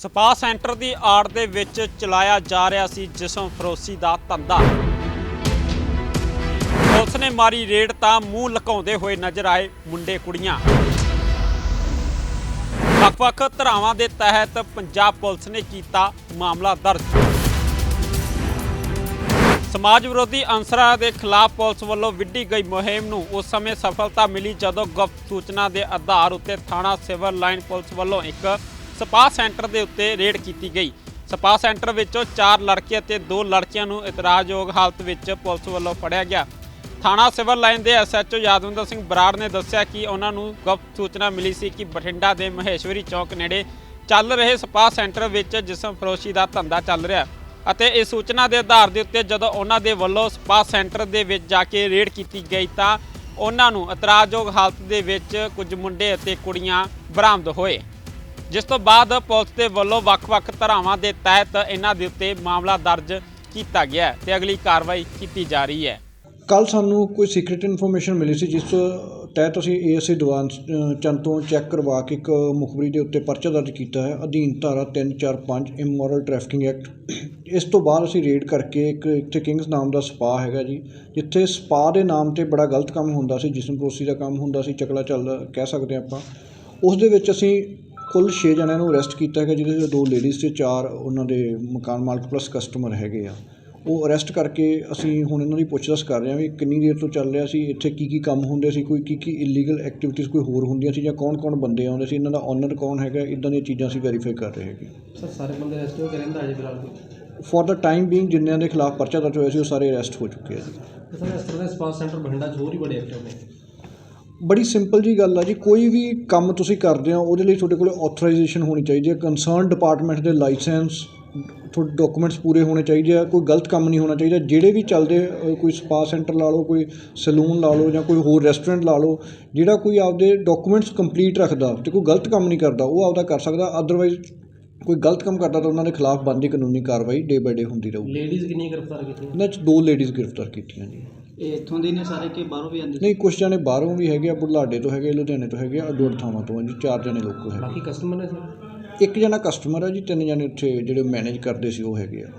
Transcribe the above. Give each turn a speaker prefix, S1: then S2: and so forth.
S1: Spa centre ਦੀ ਆੜ ਦੇ ਵਿੱਚ ਚਲਾਇਆ ਜਾ ਰਿਹਾ ਸੀ ਜਿਸਮ ਫਰੋਸੀ ਦਾ ਧੰਦਾ। ਪੁਲਿਸ ਨੇ ਮਾਰੀ ਰੇਡ ਤਾਂ ਮੂੰਹ ਲੁਕਾਉਂਦੇ ਹੋਏ ਨਜ਼ਰ ਆਏ ਮੁੰਡੇ ਕੁੜੀਆਂ। ਵੱਖ-ਵੱਖ ਧਰਾਵਾਂ ਦੇ ਤਹਿਤ ਪੰਜਾਬ ਪੁਲਿਸ ਨੇ ਕੀਤਾ ਮਾਮਲਾ ਦਰਜ। ਸਮਾਜ ਵਿਰੋਧੀ ਅਨਸਰਾਂ ਦੇ ਖਿਲਾਫ ਪੁਲਿਸ ਵੱਲੋਂ ਵਿੱਢੀ ਗਈ ਮੁਹਿੰਮ ਨੂੰ ਉਸ ਸਮੇਂ ਸਫਲਤਾ ਮਿਲੀ ਜਦੋਂ ਗੁਪਤ ਸੂਚਨਾ ਦੇ ਆਧਾਰ ਉੱਤੇ ਥਾਣਾ ਸਿਵਲ ਲਾਈਨ ਪੁਲਿਸ ਵੱਲੋਂ ਇੱਕ ਸਪਾ ਸੈਂਟਰ ਦੇ ਉੱਤੇ ਰੇਡ ਕੀਤੀ ਗਈ। ਸਪਾ ਸੈਂਟਰ ਵਿੱਚੋਂ 4 ਲੜਕੇ ਅਤੇ 2 ਲੜਕੀਆਂ ਨੂੰ ਇਤਰਾਜ਼ਯੋਗ ਹਾਲਤ ਵਿੱਚ ਪੁਲਿਸ ਵੱਲੋਂ ਫੜਿਆ ਗਿਆ। ਥਾਣਾ ਸਿਵਲ ਲਾਈਨ ਦੇ ਐਸਐਚਓ ਯਾਦਵਿੰਦਰ ਸਿੰਘ ਬਰਾੜ ਨੇ ਦੱਸਿਆ ਕਿ ਉਹਨਾਂ ਨੂੰ ਗੁਪਤ ਸੂਚਨਾ ਮਿਲੀ ਸੀ ਕਿ ਬਠਿੰਡਾ ਦੇ ਮਹੇਸ਼ਵਰੀ ਚੌਕ ਨੇੜੇ ਚੱਲ ਰਹੇ ਸਪਾ ਸੈਂਟਰ ਵਿੱਚ ਜਿਸਮ ਫਰੋਸ਼ੀ ਦਾ ਧੰਦਾ ਚੱਲ ਰਿਹਾ ਅਤੇ ਇਸ ਸੂਚਨਾ ਦੇ ਆਧਾਰ ਦੇ ਉੱਤੇ ਜਦੋਂ ਉਹਨਾਂ ਦੇ ਵੱਲੋਂ ਸਪਾ ਸੈਂਟਰ ਦੇ ਵਿੱਚ ਜਾ ਕੇ ਰੇਡ ਕੀਤੀ ਗਈ ਤਾਂ ਉਹਨਾਂ ਨੂੰ ਇਤਰਾਜ਼ਯੋਗ ਹਾਲਤ ਦੇ ਵਿੱਚ ਕੁਝ ਮੁੰਡੇ ਅਤੇ ਕੁੜੀਆਂ ਬਰਾਮਦ ਹੋਏ। ਜਿਸ ਤੋਂ ਬਾਅਦ ਪੁਲਿਸ ਦੇ ਵੱਲੋਂ ਵੱਖ-ਵੱਖ ਧਾਰਾਵਾਂ ਦੇ ਤਹਿਤ ਇਹਨਾਂ ਦੇ ਉੱਤੇ ਮਾਮਲਾ ਦਰਜ ਕੀਤਾ ਗਿਆ ਹੈ ਤੇ ਅਗਲੀ ਕਾਰਵਾਈ ਕੀਤੀ ਜਾ ਰਹੀ ਹੈ।
S2: ਕੱਲ ਸਾਨੂੰ ਕੋਈ ਸੀਕ੍ਰੀਟ ਇਨਫੋਰਮੇਸ਼ਨ ਮਿਲੀ ਸੀ ਜਿਸ ਤਹਿਤ ਅਸੀਂ ਏਐਸਏ ਦੀਵਾਨ ਅ, ਚੰਦ ਤੋਂ ਚੈੱਕ ਕਰਵਾ ਕੇ ਇੱਕ ਮੁਖਬਰੀ ਦੇ ਉੱਤੇ ਪਰਚਾ ਦਰਜ ਕੀਤਾ ਹੈ। ਅਧੀਨ ਧਾਰਾ 345 ਇਮੋਰਲ ਟ੍ਰੈਫਿਕਿੰਗ ਐਕਟ ਇਸ ਤੋਂ ਬਾਅਦ ਅਸੀਂ ਰੇਡ ਕਰਕੇ ਇੱਕ ਇੱਥੇ ਕਿੰਗਸ ਨਾਮ ਦਾ ਸਪਾ ਹੈਗਾ ਜੀ ਜਿੱਥੇ ਸਪਾ ਦੇ ਨਾਮ ਤੇ ਬੜਾ ਗਲਤ ਕੰਮ ਹੁੰਦਾ ਸੀ ਜਿਸਮ ਪਰੋਸੀ ਦਾ ਕੰਮ ਹੁੰਦਾ ਸੀ ਚਕਲਾ ਚੱਲਦਾ ਕਹਿ ਸਕਦੇ ਹਾਂ ਆਪਾਂ। ਉਸ ਦੇ ਵਿੱਚ ਅਸੀਂ ਕੁੱਲ 6 ਜਣਿਆਂ ਨੂੰ ਅਰੈਸਟ ਕੀਤਾ ਹੈਗਾ ਜਿਹਦੇ ਵਿੱਚ ਦੋ ਲੇਡੀਜ਼ ਤੇ ਚਾਰ ਉਹਨਾਂ ਦੇ ਮਕਾਨ ਮਾਲਕ ਪਲੱਸ ਕਸਟਮਰ ਹੈਗੇ ਆ। ਉਹ ਅਰੈਸਟ ਕਰਕੇ ਅਸੀਂ ਹੁਣ ਇਹਨਾਂ ਦੀ ਪੁੱਛਗਿੱਛ ਕਰ ਰਹੇ ਹਾਂ ਵੀ ਕਿੰਨੀ ਦੇਰ ਤੋਂ ਚੱਲ ਰਿਹਾ ਸੀ ਇੱਥੇ ਕੀ ਕੀ ਕੰਮ ਹੁੰਦੇ ਸੀ ਕੋਈ ਕੀ ਕੀ ਇਲੀਗਲ ਐਕਟੀਵਿਟੀਜ਼ ਕੋਈ ਹੋਰ ਹੁੰਦੀਆਂ ਸੀ ਜਾਂ ਕੌਣ-ਕੌਣ ਬੰਦੇ ਆਉਂਦੇ ਸੀ ਇਹਨਾਂ ਦਾ ਓਨਰ ਕੌਣ ਹੈਗਾ ਇਦਾਂ ਦੀਆਂ ਚੀਜ਼ਾਂ ਅਸੀਂ ਵੈਰੀਫਾਈ ਕਰ ਰਹੇ ਹੈਗੇ
S3: ਸਰ ਸਾਰੇ ਬੰਦੇ ਅਰੈਸਟ ਹੋ ਕੇ ਰਹਿੰਦਾ ਅਜੇ ਫਿਲਹਾਲ ਕੋਈ?
S2: ਫॉर ਦਾ ਟਾਈਮ ਬੀਇੰਗ ਜਿਨ੍ਹਾਂ ਦੇ ਖਿਲਾਫ ਪਰਚਾ ਦਰਜ ਹੋਇਆ ਸੀ ਉਹ ਸਾਰੇ ਅਰੈਸਟ ਹੋ ਚੁੱਕੇ ਆ ਜੀ।
S3: ਸਰ ਇਸ ਤਰ੍ਹਾਂ ਦੇ ਸਪਾ ਸੈਂਟਰ ਬਠਿੰਡਾ 'ਚ ਹੋਰ ਹੀ ਬੜੇ ਐਕਟਿਵ ਨੇ।
S2: ਬੜੀ ਸਿੰਪਲ ਜੀ ਗੱਲ ਆ ਜੀ। ਕੋਈ ਵੀ ਕੰਮ ਤੁਸੀਂ ਕਰਦੇ ਹੋ, ਉਹਦੇ ਲਈ ਤੁਹਾਡੇ ਕੋਲ ਆਥੋਰਾਈਜੇਸ਼ਨ ਹੋਣੀ ਚਾਹੀਦੀ ਹੈ। ਕੰਸਰਨ ਡਿਪਾਰਟਮੈਂਟ ਦੇ ਲਾਇਸੈਂਸ ਤੁਹਾਡੇ ਡਾਕੂਮੈਂਟਸ ਪੂਰੇ ਹੋਣੇ ਚਾਹੀਦੇ ਆ। ਕੋਈ ਗਲਤ ਕੰਮ ਨਹੀਂ ਹੋਣਾ ਚਾਹੀਦਾ। ਜਿਹੜੇ ਵੀ ਚੱਲਦੇ ਕੋਈ ਸਪਾ ਸੈਂਟਰ ਲਾ ਲਓ, ਕੋਈ ਸਲੂਨ ਲਾ ਲਓ ਜਾਂ ਕੋਈ ਹੋਰ ਰੈਸਟੋਰੈਂਟ ਲਾ ਲਓ, ਜਿਹੜਾ ਕੋਈ ਆਪਦੇ ਡਾਕੂਮੈਂਟਸ ਕੰਪਲੀਟ ਰੱਖਦਾ ਤੇ ਕੋਈ ਗਲਤ ਕੰਮ ਨਹੀਂ ਕਰਦਾ, ਉਹ ਆਪਦਾ ਕਰ ਸਕਦਾ। ਅਦਰਵਾਈਜ਼ ਕੋਈ ਗਲਤ ਕੰਮ ਕਰਦਾ ਤਾਂ ਉਹਨਾਂ ਦੇ ਖਿਲਾਫ ਬਣਦੀ ਕਾਨੂੰਨੀ ਕਾਰਵਾਈ ਡੇ ਬਾਏ ਡੇ ਹੁੰਦੀ ਰਹੂਗੀ।
S3: ਲੇਡੀਜ਼ ਕਿੰਨੀਆਂ ਗ੍ਰਿਫਤਾਰ ਕੀਤੀਆਂ?
S2: ਇਹਨਾਂ 'ਚ ਦੋ ਲੇਡੀਜ਼ ਗ੍ਰਿਫਤਾਰ ਕੀਤੀਆਂ ਜੀ।
S4: ਇਹ ਇੱਥੋਂ ਦੇ ਨੇ ਸਾਰੇ ਕਿ ਬਾਹਰੋਂ ਵੀ ਆਉਂਦੇ
S2: ਨਹੀਂ ਕੁਛ ਜਣੇ ਬਾਹਰੋਂ ਵੀ ਹੈਗੇ ਆ ਬੁਢਲਾਡੇ ਤੋਂ ਹੈਗੇ ਲੁਧਿਆਣੇ ਤੋਂ ਹੈਗੇ ਆ ਅੱਡੋ ਅੱਡ ਥਾਵਾਂ ਤੋਂ ਆ ਜੀ ਚਾਰ ਜਣੇ ਲੋਕੋ ਹੈਗੇ।
S3: ਬਾਕੀ ਕਸਟਮਰ ਨੇ ਸਰ?
S2: ਇੱਕ ਜਣਾ ਕਸਟਮਰ ਆ ਜੀ ਤਿੰਨ ਜਣੇ ਉੱਥੇ ਜਿਹੜੇ ਮੈਨੇਜ ਕਰਦੇ ਸੀ ਉਹ ਹੈਗੇ ਆ।